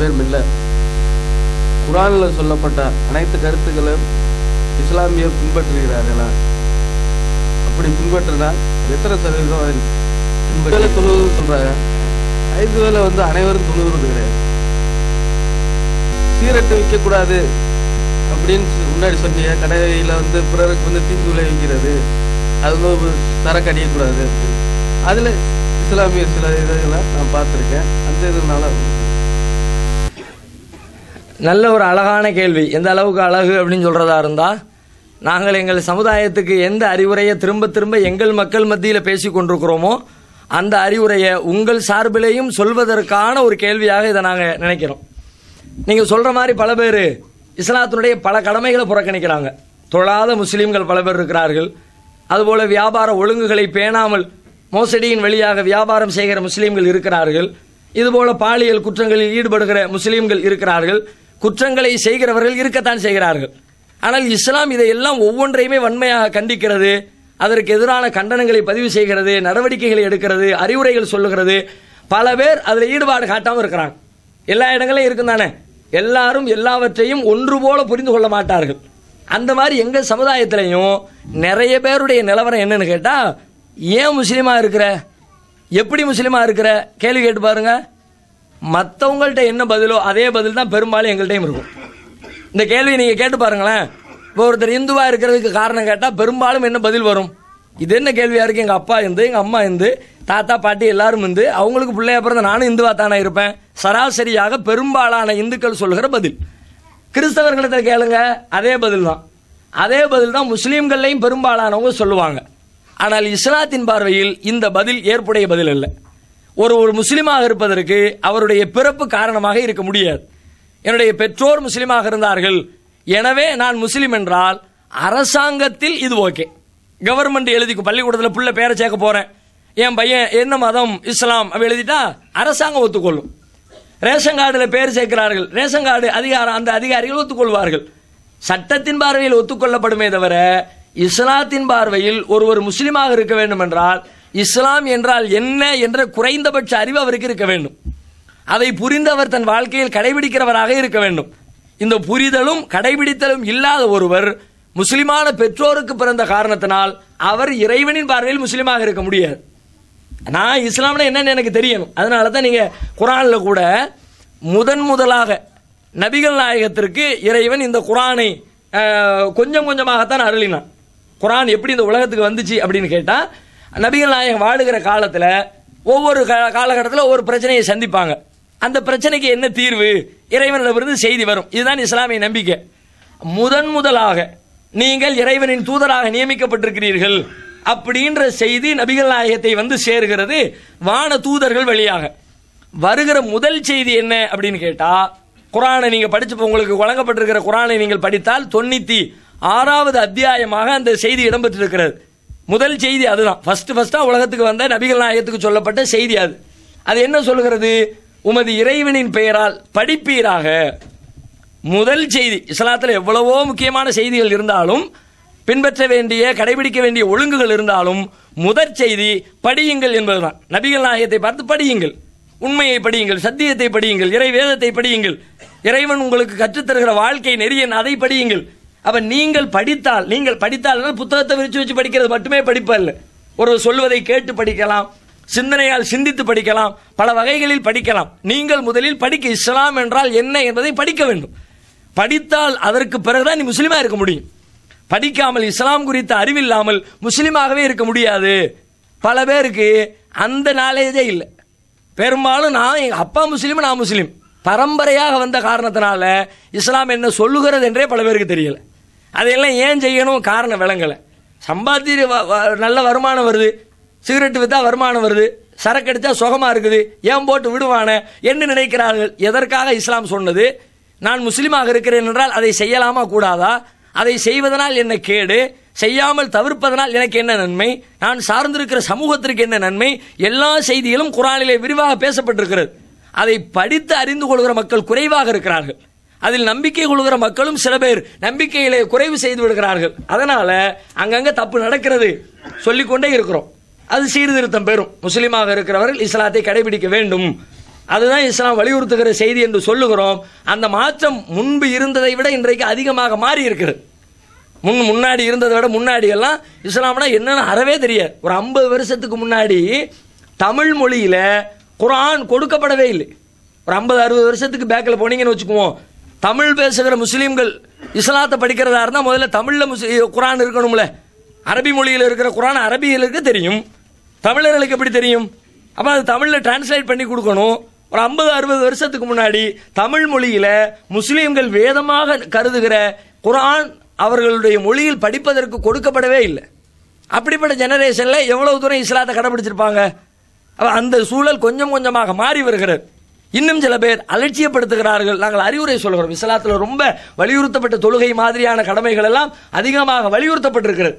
பேர் இல்லை குரானில் சொல்லப்பட்ட அனைத்து கருத்துக்களும் இஸ்லாமியர் பின்பற்றுகிறார்களா? அப்படி பின்பற்றினால் எத்தனை சதவீதம் அதில் வேலை தொழுவது சொல்றாங்க. ஐந்து வேலை வந்து அனைவரும் தொழுவது கிடையாது சீரட்டு விற்கக்கூடாது அப்படின்னு முன்னாடி சொன்னீங்க கடையில் வந்து பிறருக்கு வந்து தீங்கு விளைவிக்கிறது. அது வந்து ஒரு சரக்கு அடிக்கக்கூடாது அதில் இஸ்லாமிய சில இதெல்லாம் நான் பார்த்துருக்கேன். அந்த இதனால நல்ல ஒரு அழகான கேள்வி. எந்த அளவுக்கு அழகு அப்படின்னு சொல்கிறதா இருந்தால் நாங்கள் எங்கள் சமுதாயத்துக்கு எந்த அறிவுரையை திரும்ப திரும்ப எங்கள் மக்கள் மத்தியில் பேசி கொண்டிருக்கிறோமோ அந்த அறிவுரையை உங்கள் சார்பிலேயும் சொல்வதற்கான ஒரு கேள்வியாக இதை நாங்கள் நினைக்கிறோம். நீங்கள் சொல்கிற மாதிரி பல பேர் இஸ்லாத்தினுடைய பல கடமைகளை புறக்கணிக்கிறாங்க. தொழாத முஸ்லீம்கள் பல பேர் இருக்கிறார்கள். அதுபோல் வியாபார ஒழுங்குகளை பேணாமல் மோசடியின் வழியாக வியாபாரம் செய்கிற முஸ்லீம்கள் இருக்கிறார்கள். இதுபோல பாலியல் குற்றங்களில் ஈடுபடுகிற முஸ்லீம்கள் இருக்கிறார்கள். குற்றங்களை செய்கிறவர்கள் இருக்கத்தான் செய்கிறார்கள். ஆனால் இஸ்லாம் இதையெல்லாம் ஒவ்வொன்றையுமே வன்மையாக கண்டிக்கிறது. அதற்கு எதிரான கண்டனங்களை பதிவு செய்கிறது நடவடிக்கைகளை எடுக்கிறது அறிவுரைகள் சொல்லுகிறது. பல பேர் அதில் ஈடுபாடு காட்டாமல் இருக்கிறாங்க. எல்லா இடங்களையும் இருக்கும் தானே? எல்லாரும் எல்லாவற்றையும் ஒன்று போல புரிந்து கொள்ள மாட்டார்கள். அந்த மாதிரி எங்கள் சமுதாயத்திலையும் நிறைய பேருடைய நிலவரம் என்னன்னு கேட்டால் ஏன் முஸ்லீமாக இருக்கிற? எப்படி முஸ்லீமாக இருக்கிற? கேள்வி கேட்டு பாருங்கள் மற்றவங்கள்ட்ட என்ன பதிலோ அதே பதில் தான் பெரும்பாலும் எங்கள்கிட்டயும் இருக்கும். இந்த கேள்வி நீங்கள் கேட்டு பாருங்களேன். இப்போ ஒருத்தர் இந்துவாக இருக்கிறதுக்கு காரணம் கேட்டால் பெரும்பாலும் என்ன பதில் வரும்? இது என்ன கேள்வியாக இருக்குது எங்கள் அப்பா இருந்து எங்கள் அம்மா இருந்து தாத்தா பாட்டி எல்லாரும் இருந்து அவங்களுக்கு பிள்ளைய பிறந்த நானும் இந்துவா தானே இருப்பேன். சராசரியாக பெரும்பாலான இந்துக்கள் சொல்லுகிற பதில். கிறிஸ்தவர்களிடத்தில் கேளுங்க அதே பதில் தான் அதே பதில் தான் முஸ்லீம்கள்லையும் பெரும்பாலானவங்க சொல்லுவாங்க. ஆனால் இஸ்லாத்தின் பார்வையில் இந்த பதில் ஏற்புடைய பதில் இல்லை ஒரு ஒரு முஸ்லீமாக இருப்பதற்கு அவருடைய பிறப்பு காரணமாக இருக்க முடியாது. என்னுடைய பெற்றோர் முஸ்லீமாக இருந்தார்கள். எனவே நான் முஸ்லீம் என்றால் அரசாங்கத்தில் இது ஓகே. கவர்மெண்ட் எழுதி பள்ளிக்கூடத்தில் புள்ள பேரை சேர்க்க போகிறேன் என் பையன் என்ன மதம்? இஸ்லாம். அப்படி எழுதிட்டா அரசாங்கம் ஒத்துக்கொள்ளும். ரேஷன் கார்டில் பேர் சேர்க்கிறார்கள். ரேஷன் கார்டு அதிகாரம் அந்த அதிகாரிகள் ஒத்துக்கொள்வார்கள். சட்டத்தின் பார்வையில் ஒத்துக்கொள்ளப்படுமே தவிர இஸ்லாத்தின் பார்வையில் ஒருவர் முஸ்லீமாக இருக்க வேண்டும் என்றால் இஸ்லாம் என்றால் என்ன என்ற குறைந்தபட்ச அறிவு அவருக்கு இருக்க வேண்டும். அதை புரிந்தவர் தன் வாழ்க்கையில் கடைபிடிக்கிறவராக இருக்க வேண்டும். இந்த புரிதலும் கடைபிடித்தலும் இல்லாத ஒருவர் முஸ்லிமான பெற்றோருக்கு பிறந்த காரணத்தினால் அவர் இறைவனின் பார்வையில் முஸ்லீமாக இருக்க முடியாது. நான் இஸ்லாம்னா என்னன்னு எனக்கு தெரியணும். அதனால தான் நீங்கள் குரானில் கூட முதன் முதலாக நபிகள் நாயகத்திற்கு இறைவன் இந்த குரானை கொஞ்சம் கொஞ்சமாகத்தான் அருளினான். குரான் எப்படி இந்த உலகத்துக்கு வந்துச்சு அப்படின்னு கேட்டால் நபிகள் நாயகம் வாழுகிற காலத்தில் ஒவ்வொரு காலகட்டத்தில் ஒவ்வொரு பிரச்சனையை சந்திப்பாங்க. அந்த பிரச்சனைக்கு என்ன தீர்வு? இறைவனிடமிருந்து செய்தி வரும். இதுதான் இஸ்லாமிய நம்பிக்கை. முதன் முதலாக நீங்கள் இறைவனின் தூதராக நியமிக்கப்பட்டிருக்கிறீர்கள் அப்படின்ற செய்தி நபிகள் நாயகத்தை வந்து சேர்கிறது வான தூதர்கள் வழியாக. வருகிற முதல் செய்தி என்ன அப்படின்னு கேட்டால் குரானை நீங்கள் படித்து உங்களுக்கு வழங்கப்பட்டிருக்கிற குரானை நீங்கள் படித்தால் தொண்ணூற்றி ஆறாவது அத்தியாயமாக அந்த செய்தி இடம்பெற்றிருக்கிறது. முதல் செய்தி அதுதான். ஃபர்ஸ்ட் ஃபர்ஸ்டா உலகத்துக்கு வந்த நபிகள் நாயகத்துக்கு சொல்லப்பட்ட செய்தி அது. அது என்ன சொல்கிறது? உமது இறைவனின் பெயரால் படிப்பீராக. முதல் செய்தி இஸ்லாத்தில் எவ்வளவோ முக்கியமான செய்திகள் இருந்தாலும் பின்பற்ற வேண்டிய கடைபிடிக்க வேண்டிய ஒழுங்குகள் இருந்தாலும் முதற் செய்தி படியுங்கள் என்பதுதான். நபிகள் நாயகத்தை பார்த்து படியுங்கள். உண்மையை படியுங்கள் சத்தியத்தை படியுங்கள் இறை வேதத்தை படியுங்கள். இறைவன் உங்களுக்கு கற்றுத்தருகிற வாழ்க்கை நெறியன் அதை படியுங்கள். அப்ப நீங்கள் படித்தால் நீங்கள் படித்தால் புத்தகத்தை விரிச்சு வச்சு படிக்கிறது மட்டுமே படிப்பல்ல. ஒரு சொல்வதை கேட்டு படிக்கலாம் சிந்தனையால் சிந்தித்து படிக்கலாம் பல வகைகளில் படிக்கலாம். நீங்கள் முதலில் படிக்க இஸ்லாம் என்றால் என்ன என்பதை படிக்க வேண்டும். படித்தால் அதற்கு பிறகுதான் நீ முஸ்லீமா இருக்க முடியும். படிக்காமல் இஸ்லாம் குறித்த அறிவில்லாமல் முஸ்லீமாகவே இருக்க முடியாது. பல பேருக்கு அந்த நாலேஜே இல்லை. பெரும்பாலும் நான் எங்கள் அப்பா முஸ்லீம் நான் முஸ்லீம். பரம்பரையாக வந்த காரணத்தினால இஸ்லாம் என்ன சொல்லுகிறது என்றே பல பேருக்கு தெரியலை. அதையெல்லாம் ஏன் செய்யணும்? காரணம் விளங்கலை சம்பாத்திய வ- வ- நல்ல வருமானம் வருது. சிகரெட் வித்தா வருமானம் வருது. சரக்கு அடித்தா சுகமாக இருக்குது. ஏன் போட்டு விடுவானே? என்ன நினைக்கிறார்கள். எதற்காக இஸ்லாம் சொன்னது? நான் முஸ்லீமாக இருக்கிறேன் என்றால் அதை செய்யலாமா கூடாதா? அதை செய்வதனால் என்ன கேடு? செய்யாமல் தவிர்ப்பதனால் எனக்கு என்ன நன்மை? நான் சார்ந்திருக்கிற சமூகத்திற்கு என்ன நன்மை? எல்லா செய்திகளும் குரானிலே விரிவாக பேசப்பட்டிருக்கிறது. அதை படித்து அறிந்து கொள்கிற மக்கள் குறைவாக இருக்கிறார்கள். அதில் நம்பிக்கை கொள்கிற மக்களும் சில பேர் நம்பிக்கையிலே குறைவு செய்து விடுகிறார்கள். அதனால அங்கங்க தப்பு நடக்கிறது சொல்லிக்கொண்டே இருக்கிறோம். அது சீர்திருத்தம் பெறும். முஸ்லீமாக இருக்கிறவர்கள் இஸ்லாத்தை கடைபிடிக்க வேண்டும். அதுதான் இஸ்லாம் வலியுறுத்துகிற செய்தி என்று சொல்லுகிறோம். அந்த மாற்றம் முன்பு இருந்ததை விட இன்றைக்கு அதிகமாக மாறி இருக்கிறது. முன் முன்னாடி இருந்ததை விட முன்னாடி எல்லாம் இஸ்லாம்னா என்னன்னு அறவே தெரியாது. ஒரு ஐம்பது வருஷத்துக்கு முன்னாடி தமிழ் மொழியில குரான் கொடுக்கப்படவே இல்லை. ஒரு ஐம்பது அறுபது வருஷத்துக்கு பேக்கில் போனீங்கன்னு வச்சுக்குவோம். தமிழ் பேசுகிற முஸ்லீம்கள் இஸ்லாத்தை படிக்கிறதா இருந்தால் முதல்ல தமிழில் முஸ்லி குரான் இருக்கணும்ல. அரபி மொழியில் இருக்கிற குரான் அரபிகளுக்கு தெரியும். தமிழர்களுக்கு எப்படி தெரியும்? அப்போ அது தமிழில் டிரான்ஸ்லேட் பண்ணி கொடுக்கணும். ஒரு ஐம்பது அறுபது வருஷத்துக்கு முன்னாடி தமிழ் மொழியில் முஸ்லீம்கள் வேதமாக கருதுகிற குரான் அவர்களுடைய மொழியில் படிப்பதற்கு கொடுக்கப்படவே இல்லை. அப்படிப்பட்ட ஜெனரேஷனில் எவ்வளவு தூரம் இஸ்லாத்தை கடைபிடிச்சிருப்பாங்க? அந்த சூழல் கொஞ்சம் கொஞ்சமாக மாறி வருகிறது. இன்னும் சில பேர் அலட்சியப்படுத்துகிறார்கள். நாங்கள் அறிவுரை சொல்கிறோம். இஸ்லாத்தில் ரொம்ப வலியுறுத்தப்பட்ட தொழுகை மாதிரியான கடமைகள் எல்லாம் அதிகமாக வலியுறுத்தப்பட்டிருக்கிறது.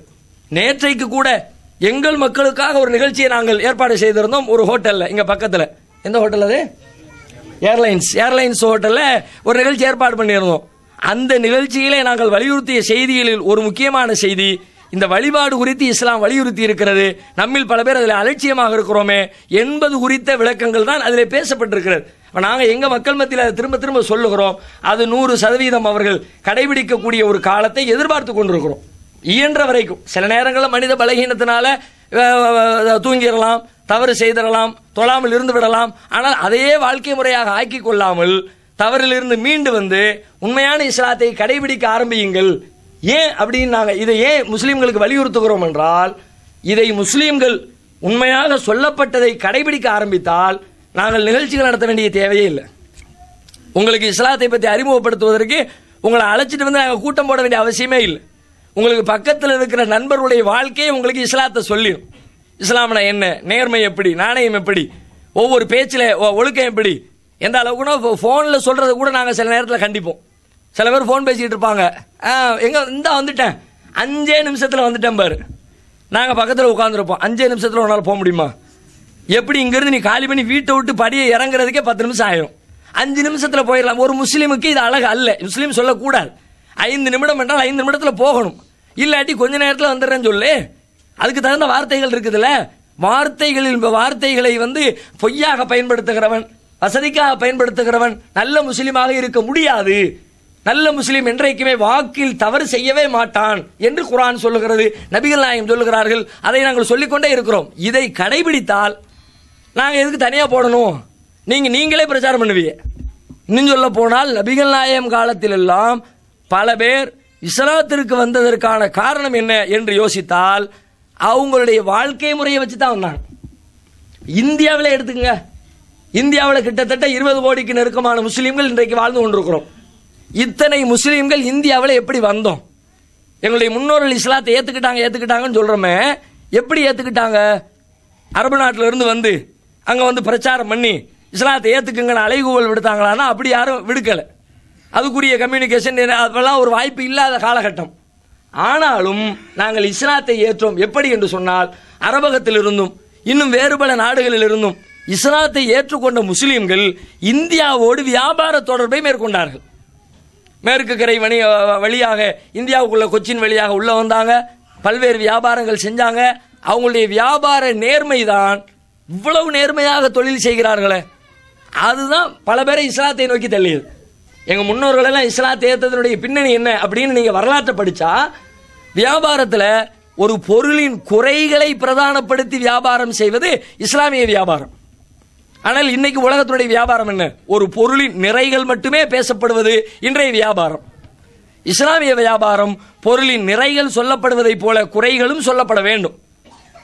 நேற்றைக்கு கூட எங்கள் மக்களுக்காக ஒரு நிகழ்ச்சியை நாங்கள் ஏற்பாடு செய்திருந்தோம். ஒரு ஹோட்டலில் இங்கே பக்கத்தில். எந்த ஹோட்டல் அது? ஏர்லைன்ஸ். ஏர்லைன்ஸ் ஹோட்டலில் ஒரு நிகழ்ச்சி ஏற்பாடு பண்ணியிருந்தோம். அந்த நிகழ்ச்சியிலே நாங்கள் வலியுறுத்திய செய்திகளில் ஒரு முக்கியமான செய்தி இந்த வழிபாடு குறித்து இஸ்லாம் வலியுறுத்தி இருக்கிறது. நம்மில் பல பேர் அதில் அலட்சியமாக இருக்கிறோமே. என்பது குறித்த விளக்கங்கள் தான் அதில் பேசப்பட்டிருக்கிறது. நாங்கள் எங்கள் மக்கள் மத்தியில் அதை திரும்ப திரும்ப சொல்லுகிறோம் அது நூறு சதவீதம் அவர்கள் கடைபிடிக்கக்கூடிய ஒரு காலத்தை எதிர்பார்த்து கொண்டிருக்கிறோம். இயன்ற வரைக்கும். சில நேரங்களில் மனித பலகீனத்தினால தூங்கிடலாம் தவறு செய்திடலாம் தொழாமல் இருந்து விடலாம். ஆனால் அதையே வாழ்க்கை முறையாக ஆக்கி கொள்ளாமல் தவறிலிருந்து மீண்டு வந்து உண்மையான இஸ்லாத்தை கடைபிடிக்க ஆரம்பியுங்கள். ஏன் அப்படின்னு நாங்கள் இதை ஏன் முஸ்லீம்களுக்கு வலியுறுத்துகிறோம் என்றால் இதை முஸ்லீம்கள் உண்மையாக சொல்லப்பட்டதை கடைபிடிக்க ஆரம்பித்தால் நாங்கள் நிகழ்ச்சிகள் நடத்த வேண்டிய தேவையே இல்லை. உங்களுக்கு இஸ்லாத்தை பற்றி அறிமுகப்படுத்துவதற்கு உங்களை அழைச்சிட்டு வந்து நாங்கள் கூட்டம் போட வேண்டிய அவசியமே இல்லை. உங்களுக்கு பக்கத்தில் இருக்கிற நண்பர்களுடைய வாழ்க்கையை உங்களுக்கு இஸ்லாத்தை சொல்லிடும் இஸ்லாம்னா என்ன? நேர்மை எப்படி? நாணயம் எப்படி? ஒவ்வொரு பேச்சில் ஒழுக்கம் எப்படி? எந்த அளவுக்குன்னா ஃபோனில் சொல்கிறத கூட நாங்கள் சில நேரத்தில் கண்டிப்போம். சில பேர் ஃபோன் பேசிக்கிட்டு இருப்பாங்க. ஆ இந்தா வந்துட்டேன். அஞ்சே நிமிஷத்தில் வந்துட்டேன் பாரு. நாங்கள் பக்கத்தில் உட்காந்துருப்போம் அஞ்சே நிமிஷத்தில் உன்னால் போக முடியுமா? எப்படி இங்கிருந்து நீ காலி பண்ணி வீட்டை விட்டு படியை இறங்குறதுக்கே பத்து நிமிஷம் ஆயிரும். அஞ்சு நிமிஷத்துல போயிடலாம். ஒரு முஸ்லீமுக்கு இது அழகு அல்ல. முஸ்லீம் சொல்லக்கூடாது. ஐந்து நிமிடம் என்றால் ஐந்து நிமிடத்துல போகணும். இல்லாட்டி கொஞ்ச நேரத்தில் வந்துடுறேன்னு சொல்லு. அதுக்கு தகுந்த வார்த்தைகள் இருக்குதுல்ல. வார்த்தைகளில் வார்த்தைகளை வந்து பொய்யாக பயன்படுத்துகிறவன் வசதிக்காக பயன்படுத்துகிறவன் நல்ல முஸ்லீமாக இருக்க முடியாது. நல்ல முஸ்லீம் என்றைக்குமே வாக்கில் தவறு செய்யவே மாட்டான் என்று குரான் சொல்லுகிறது. நபிகள் நாயகம் சொல்லுகிறார்கள். அதை நாங்கள் சொல்லிக்கொண்டே இருக்கிறோம். இதை கடைபிடித்தால் நாங்கள் எதுக்கு தனியாக போடணும்? நீங்கள் நீங்களே பிரச்சாரம் பண்ணுவீங்க. இன்னும் சொல்ல போனால் நபிகள் நாயம் காலத்திலெல்லாம் பல பேர் இஸ்லாத்திற்கு வந்ததற்கான காரணம் என்ன என்று யோசித்தால் அவங்களுடைய வாழ்க்கை முறையை வச்சு தான் வந்தாங்க. இந்தியாவில் எடுத்துக்கங்க. இந்தியாவில் கிட்டத்தட்ட இருபது கோடிக்கு நெருக்கமான முஸ்லீம்கள் இன்றைக்கு வாழ்ந்து கொண்டிருக்கிறோம். இத்தனை முஸ்லீம்கள் இந்தியாவில் எப்படி வந்தோம்? எங்களுடைய முன்னோர்கள் இஸ்லாத்தை ஏற்றுக்கிட்டாங்க ஏற்றுக்கிட்டாங்கன்னு சொல்கிறோமே எப்படி ஏற்றுக்கிட்டாங்க அரபு நாட்டிலிருந்து வந்து அங்கே வந்து பிரச்சாரம் பண்ணி இஸ்லாத்தை ஏற்றுக்குங்கன்னு அலைகூவல் விடுத்தாங்களான்னா அப்படி யாரும் விடுக்கலை. அதுக்குரிய கம்யூனிகேஷன் அதெல்லாம் ஒரு வாய்ப்பு இல்லாத காலகட்டம். ஆனாலும் நாங்கள் இஸ்லாத்தை ஏற்றோம். எப்படி என்று சொன்னால் அரபகத்தில் இருந்தும் இன்னும் வேறு பல நாடுகளில் இருந்தும் இஸ்லாத்தை ஏற்றுக்கொண்ட முஸ்லீம்கள் இந்தியாவோடு வியாபார தொடர்பை மேற்கொண்டார்கள். மேற்கு கரை வணி வழியாக இந்தியாவுக்குள்ள கொச்சின் வழியாக உள்ளே வந்தாங்க. பல்வேறு வியாபாரங்கள் செஞ்சாங்க. அவங்களுடைய வியாபார நேர்மை தான் இவ்வளவு நேர்மையாக தொழில் செய்கிறார்களே. அதுதான் பல பேரை இஸ்லாத்தை நோக்கி தள்ளியது. எங்கள் முன்னோர்கள் எல்லாம் இஸ்லாத்தை ஏற்றதனுடைய பின்னணி என்ன அப்படின்னு நீங்கள் வரலாற்றை படித்தா வியாபாரத்தில் ஒரு பொருளின் குறைகளை பிரதானப்படுத்தி வியாபாரம் செய்வது இஸ்லாமிய வியாபாரம். ஆனால் இன்னைக்கு உலகத்துடைய வியாபாரம் என்ன? ஒரு பொருளின் நிறைகள் மட்டுமே பேசப்படுவது இன்றைய வியாபாரம். இஸ்லாமிய வியாபாரம் பொருளின் நிறைகள் சொல்லப்படுவதைப் போல குறைகளும் சொல்லப்பட வேண்டும்.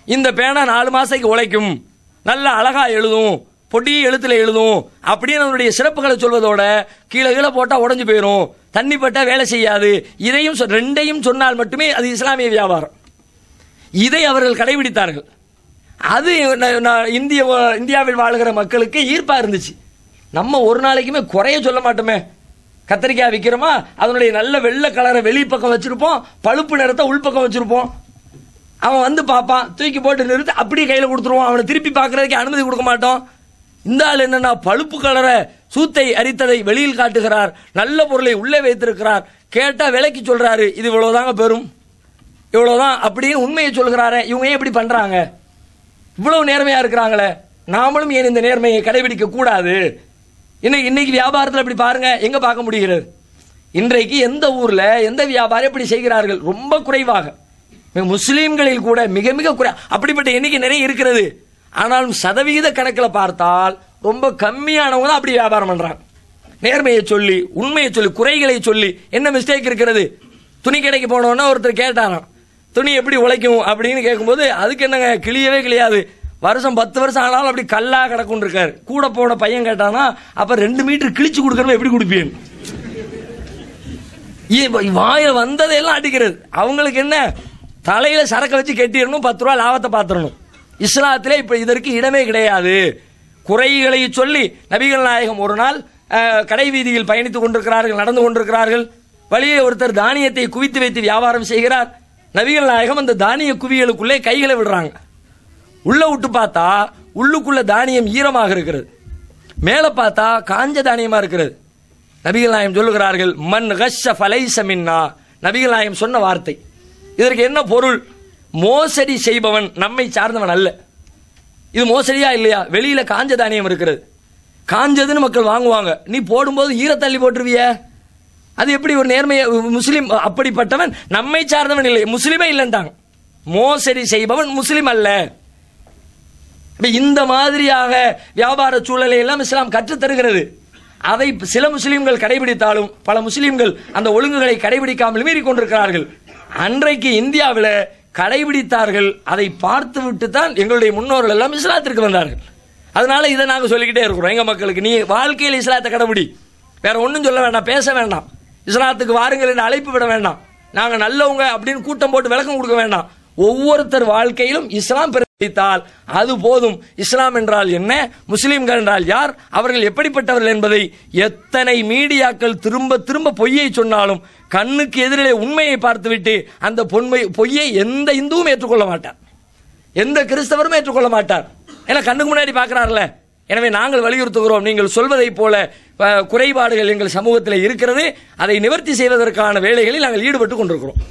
இந்த பேனா நாலு மாசைக்கு உழைக்கும். நல்ல அழகா எழுதும் பொடி எழுத்துல எழுதும் அப்படின்னு அதனுடைய சிறப்புகளை சொல்வதோட கீழே கீழே போட்டா உடஞ்சு போயிடும் தண்ணி பட்டா வேலை செய்யாது. இதையும் சொ- ரெண்டையும் சொன்னால் மட்டுமே அது இஸ்லாமிய வியாபாரம். இதை அவர்கள் கடைபிடித்தார்கள். அது இந்திய இந்தியாவில் வாழ்கிற மக்களுக்கு ஈர்ப்பா இருந்துச்சு. நம்ம ஒரு நாளைக்குமே குறைய சொல்ல மாட்டோமே. கத்திரிக்காய் விற்கிறோமா அதனுடைய நல்ல வெள்ளை கலரை வெளிப்பக்கம் வச்சிருப்போம். பழுப்பு நிறத்தை உள்பக்கம் வச்சிருப்போம். அவன் வந்து பார்ப்பான் தூக்கி போட்டு நிறுத்தி அப்படியே கையில் கொடுத்துருவான். அவனை திருப்பி பார்க்கறதுக்கு அனுமதி கொடுக்க மாட்டோம். இந்த ஆள் என்னன்னா பழுப்பு கலரை சூத்தை அரித்ததை வெளியில் காட்டுகிறார். நல்ல பொருளை உள்ளே வைத்திருக்கிறார். கேட்டால் விலைக்கு சொல்கிறாரு இது இவ்வளோதாங்க பெறும் இவ்வளோதான் அப்படின்னு உண்மையை சொல்கிறாரே. இவங்க ஏன் இப்படி பண்ணுறாங்க இவ்வளவு நேர்மையாக இருக்கிறாங்களே. நாமளும் ஏன் இந்த நேர்மையை கடைபிடிக்க கூடாது? இன்னைக்கு இன்னைக்கு வியாபாரத்தில் இப்படி பாருங்க எங்கே பார்க்க முடிகிறது? இன்றைக்கு எந்த ஊரில் எந்த வியாபாரம் இப்படி செய்கிறார்கள்? ரொம்ப குறைவாக. முஸ்லீம்களில் கூட மிக மிக குறை. அப்படிப்பட்ட எண்ணிக்கை நிறைய இருக்கிறது. ஆனாலும் சதவீத கணக்கில் பார்த்தால் ரொம்ப கம்மியானவங்க தான் அப்படி வியாபாரம் பண்றாங்க. நேர்மையை சொல்லி உண்மையை சொல்லி குறைகளை சொல்லி என்ன மிஸ்டேக் இருக்கிறது? துணி கடைக்கு போனோன்னா ஒருத்தர் கேட்டாராம் துணி எப்படி உழைக்கும்? அப்படின்னு கேட்கும்போது அதுக்கு என்னங்க கிளியவே கிளியாது. வருஷம் பத்து வருஷம் ஆனாலும் அப்படி கல்லா கிடக்கும் இருக்காரு. கூட போன பையன் கேட்டானா அப்ப ரெண்டு மீட்டர் கிழிச்சு கொடுக்கறவன் எப்படி கொடுப்பேன்? வாயில் வந்ததையெல்லாம் அடிக்கிறது. அவங்களுக்கு என்ன? தலையில் சரக்க வச்சு கெட்டிடணும் பத்து ரூபா லாபத்தை பார்த்துடணும். இஸ்லாத்திலே இப்போ இதற்கு இடமே கிடையாது. குறைகளை சொல்லி நபிகள் நாயகம் ஒரு நாள் கடை வீதியில் பயணித்துக் கொண்டிருக்கிறார்கள் நடந்து கொண்டிருக்கிறார்கள். வழியே ஒருத்தர் தானியத்தை குவித்து வைத்து வியாபாரம் செய்கிறார். நபிகள் நாயகம் அந்த தானிய குவியலுக்குள்ளே கைகளை விடுறாங்க. உள்ள விட்டு பார்த்தா உள்ளுக்குள்ள தானியம் ஈரமாக இருக்கிறது. மேலே பார்த்தா காஞ்ச தானியமாக இருக்கிறது. நபிகள் நாயம் சொல்லுகிறார்கள் மன் ஹஷ ஃபலைசமின்னா நபிகள் நாயம் சொன்ன வார்த்தை. இதற்கு என்ன பொருள்? மோசடி செய்பவன் நம்மை சார்ந்தவன் அல்ல. இது மோசடியா இல்லையா? வெளியில காஞ்ச தானியம் இருக்கிறது. காஞ்சதுன்னு மக்கள் வாங்குவாங்க. நீ போடும்போது ஈரத்தள்ளி போட்டுருவிய? அது எப்படி ஒரு நேர்மைய முஸ்லீம் அப்படிப்பட்டவன் நம்மை சார்ந்தவன் இல்லை. முஸ்லீமே இல்லைன்றாங்க மோசடி செய்பவன் முஸ்லீம் அல்ல. இந்த மாதிரியாக வியாபார சூழலை எல்லாம் இஸ்லாம் கற்றுத்தருகிறது. அதை சில முஸ்லீம்கள் கடைபிடித்தாலும் பல முஸ்லீம்கள் அந்த ஒழுங்குகளை கடைபிடிக்காமல் மீறி கொண்டிருக்கிறார்கள் அன்றைக்கு இந்தியாவில் கடைபிடித்தார்கள் அதை பார்த்து விட்டு தான் எங்களுடைய முன்னோர்கள் எல்லாம் இஸ்லாத்திற்கு வந்தார்கள். அதனால இதை நாங்கள் சொல்லிக்கிட்டே இருக்கிறோம். எங்கள் மக்களுக்கு நீ வாழ்க்கையில் இஸ்லாத்தை கடைபிடி. வேற ஒன்றும் சொல்ல வேண்டாம் பேச வேண்டாம். இஸ்லாத்துக்கு வாருங்கள் என்று அழைப்பு விட வேண்டாம். நாங்கள் நல்லவங்க அப்படின்னு கூட்டம் போட்டு விளக்கம் கொடுக்க வேண்டாம். ஒவ்வொருத்தர் வாழ்க்கையிலும் இஸ்லாம் பிரதித்தால் அது போதும். இஸ்லாம் என்றால் என்ன? முஸ்லீம்கள் என்றால் யார்? அவர்கள் எப்படிப்பட்டவர்கள் என்பதை எத்தனை மீடியாக்கள் திரும்ப திரும்ப பொய்யை சொன்னாலும் கண்ணுக்கு எதிரிலே உண்மையை பார்த்துவிட்டு அந்த பொன்மை பொய்யை எந்த இந்துவும் ஏற்றுக்கொள்ள மாட்டார். எந்த கிறிஸ்தவரும் ஏற்றுக்கொள்ள மாட்டார். ஏன்னா கண்ணுக்கு முன்னாடி பார்க்குறாருல எனவே நாங்கள் வலியுறுத்துகிறோம். நீங்கள் சொல்வதைப் போல குறைபாடுகள் எங்கள் சமூகத்தில் இருக்கிறது. அதை நிவர்த்தி செய்வதற்கான வேலைகளில் நாங்கள் ஈடுபட்டு கொண்டிருக்கிறோம்.